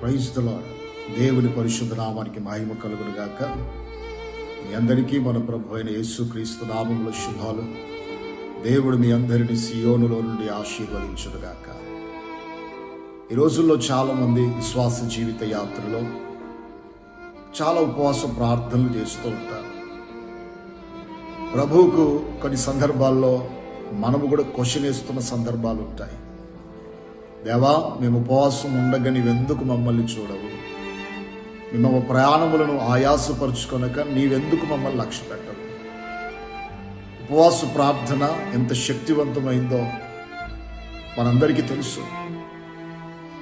క్రైస్తల దేవుని పరిశుద్ధ నామానికి మహిమ కలుగును గాక మీ అందరికీ మన ప్రభు అయిన యేసు క్రీస్తు నామంలో శుభాలు. దేవుడు మీ అందరిని సియోనులో నుండి ఆశీర్వదించును గాక ఈ రోజుల్లో చాలామంది విశ్వాస జీవిత యాత్రలో చాలా ఉపవాస ప్రార్థనలు చేస్తూ ఉంటారు. ప్రభువుకు కొన్ని సందర్భాల్లో మనము కూడా క్వశ్చన్ వేస్తున్న సందర్భాలు ఉంటాయి. దేవా మేము ఉపవాసం ఉండగా నీవెందుకు మమ్మల్ని చూడవు? మేము ప్రయాణములను ఆయాసపరుచుకొనక నీవెందుకు మమ్మల్ని లక్ష్య పెట్టవు? ఉపవాస ప్రార్థన ఎంత శక్తివంతమైందో మనందరికీ తెలుసు.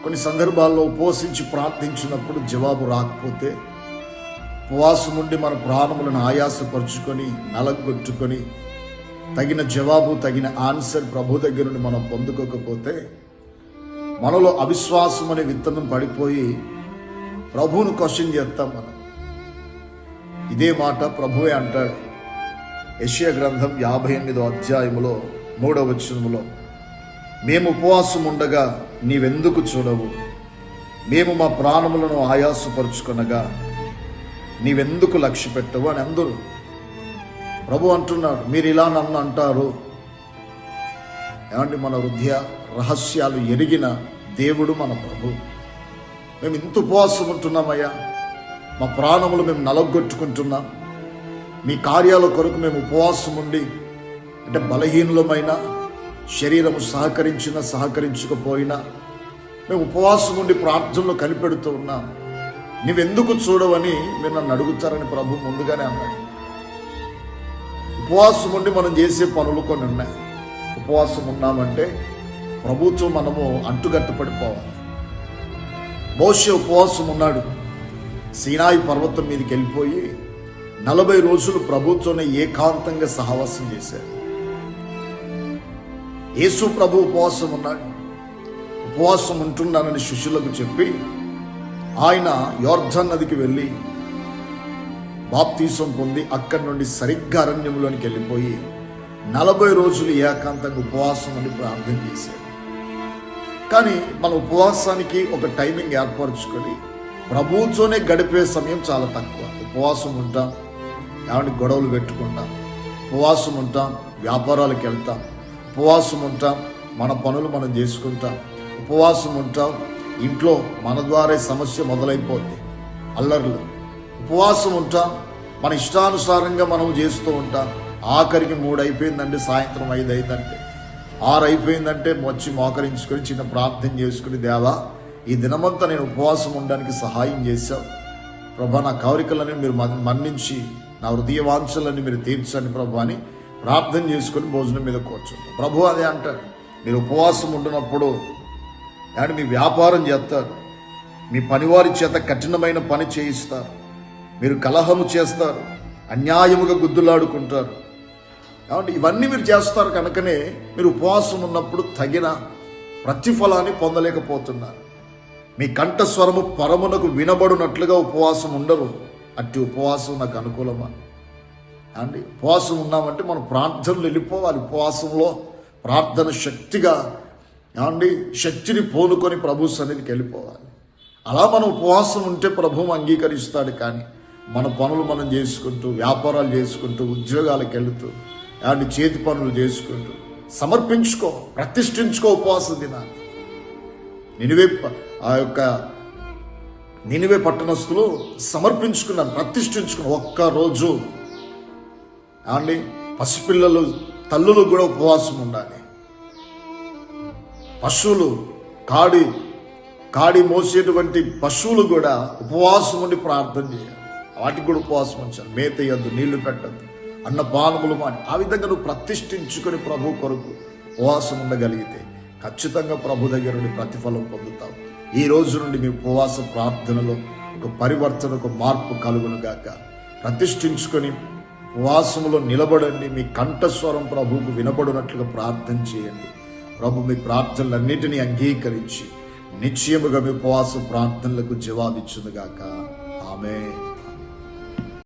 కొన్ని సందర్భాల్లో ఉపవసించి ప్రార్థించినప్పుడు జవాబు రాకపోతే ఉపవాసం ఉండి మన ప్రాణములను ఆయాసపరుచుకొని నలగొట్టుకొని తగిన జవాబు తగిన ఆన్సర్ ప్రభు దగ్గర నుండి మనం పొందుకోకపోతే మనలో అవిశ్వాసం అనే విత్తనం పడిపోయి ప్రభువును క్వశ్చన్ చేస్తాం మనం. ఇదే మాట ప్రభువే అంటాడు. యశ్య గ్రంథం యాభై ఎనిమిదో అధ్యాయములో మూడవ వచనములో మేము ఉపవాసం ఉండగా నీవెందుకు చూడవు? మేము మా ప్రాణములను ఆయాసపరుచుకొనగా నీవెందుకు లక్ష్య పెట్టవు? అని అందరూ ప్రభు అంటున్నాడు మీరు ఇలా నన్ను అంటారు. ఏమండి మన హృదయ రహస్యాలు ఎరిగిన దేవుడు మన ప్రభు. మేము ఇంత ఉపవాసం ఉంటున్నామయ్యా. మా ప్రాణములు మేము నలగొట్టుకుంటున్నాం. మీ కార్యాల కొరకు మేము ఉపవాసం ఉండి అంటే బలహీనులమైన శరీరము సహకరించిన సహకరించకపోయినా మేము ఉపవాసం ఉండి ప్రార్థనలు కనిపెడుతూ ఉన్నాం. నువ్వెందుకు చూడవని మీరు నన్ను అడుగుతారని ప్రభు ముందుగానే అన్నాడు. ఉపవాసం ఉండి మనం చేసే పనులు కొన్ని ఉన్నాయి. ఉపవాసం ఉన్నామంటే ప్రభుత్వం మనము అంటుగట్టపడిపోవాలి. మోసే ఉపవాసం ఉన్నాడు. సీనాయి పర్వతం మీదకి వెళ్ళిపోయి నలభై రోజులు ప్రభుత్వంలో ఏకాంతంగా సహవాసం చేశారు. యేసు ప్రభు ఉపవాసం ఉన్నాడు. ఉపవాసం ఉంటున్నానని శిష్యులకు చెప్పి ఆయన యోర్ధన్ నదికి వెళ్ళి బాప్తీసం పొంది అక్కడి నుండి సరిగ్గా అరణ్యంలోనికి వెళ్ళిపోయి నలభై రోజులు ఏకాంతంగా ఉపవాసం అని ప్రార్థన చేశాడు కానీ మన ఉపవాసానికి ఒక టైమింగ్ ఏర్పరచుకొని ప్రభుత్వనే గడిపే సమయం చాలా తక్కువ. ఉపవాసం ఉంటాం ఏమంటే గొడవలు పెట్టుకుంటాం ఉపవాసం ఉంటాం వ్యాపారాలకు వెళ్తాం ఉపవాసం ఉంటాం మన పనులు మనం చేసుకుంటాం ఉపవాసం ఉంటాం ఇంట్లో మన ద్వారా సమస్య మొదలైపోద్ది అల్లర్లు. ఉపవాసం ఉంటాం మన ఇష్టానుసారంగా మనం చేస్తూ ఉంటాం ఆఖరికి మూడు సాయంత్రం ఐదు అయిందంటే ఆరు అయిపోయిందంటే వచ్చి మోకరించుకొని చిన్న ప్రార్థన చేసుకుని దేవా ఈ దినమంతా నేను ఉపవాసం ఉండడానికి సహాయం చేశావు. ప్రభా నా కోరికలని మీరు మన్నించి నా హృదయ వాంఛలని మీరు తీర్చండి ప్రభు అని ప్రార్థన చేసుకుని భోజనం మీద కూర్చుంటాం ప్రభు అదే అంటాడు మీరు ఉపవాసం ఉండినప్పుడు అంటే మీ వ్యాపారం చేస్తారు మీ పనివారి చేత కఠినమైన పని చేయిస్తారు మీరు కలహము చేస్తారు అన్యాయముగా గుద్దులాడుకుంటారు కాబట్టి ఇవన్నీ మీరు చేస్తారు కనుకనే మీరు ఉపవాసం ఉన్నప్పుడు తగిన ప్రతిఫలాన్ని పొందలేకపోతున్నారు. మీ కంఠస్వరము పరమునకు వినబడినట్లుగా ఉపవాసం ఉండరు. అట్టి ఉపవాసం నాకు అనుకూలమా? అండి ఉపవాసం ఉన్నామంటే మనం ప్రార్థనలు వెళ్ళిపోవాలి. ఉపవాసంలో ప్రార్థన శక్తిగా అండి శక్తిని పోనుకొని ప్రభు సన్నిధికి వెళ్ళిపోవాలి. అలా మనం ఉపవాసం ఉంటే ప్రభువు అంగీకరిస్తాడు కానీ మన పనులు మనం చేసుకుంటూ వ్యాపారాలు చేసుకుంటూ ఉద్యోగాలకు వెళుతూ ఆడి చేతి పనులు చేసుకుంటూ సమర్పించుకో ప్రతిష్ఠించుకో ఉపవాస దినాన్ని. నినివే ప- ఆ యొక్క నినివే పట్టణస్తులు సమర్పించుకున్నారు ప్రతిష్ఠించుకున్న ఒక్క రోజు పసిపిల్లలు తల్లులు కూడా ఉపవాసం ఉండాలి. పశువులు కాడి కాడి మోసేటువంటి పశువులు కూడా ఉపవాసం ఉండి ప్రార్థన చేయాలి. వాటికి కూడా ఉపవాసం ఉంచాలి. మేత ఇయ్యద్దు నీళ్ళు పెట్టద్దు. అన్న బాలములు మాని. ఆ విధంగా నువ్వు ప్రతిష్ఠించుకొని ప్రభు కొరకు ఉపవాసం ఉండగలిగితే ఖచ్చితంగా ప్రభు దగ్గర నుండి ప్రతిఫలం పొందుతావు. ఈ రోజు నుండి మీ ఉపవాస ప్రార్థనలో ఒక పరివర్తన ఒక మార్పు కలుగును గాక. ప్రతిష్ఠించుకొని ఉపవాసములో నిలబడండి. మీ కంఠస్వరం ప్రభువుకు వినబడినట్లుగా ప్రార్థన చేయండి. ప్రభు మీ ప్రార్థనలన్నిటినీ అంగీకరించి నిశ్చయముగా మీ ఉపవాస ప్రార్థనలకు జవాబిచ్చునుగాక ఆమె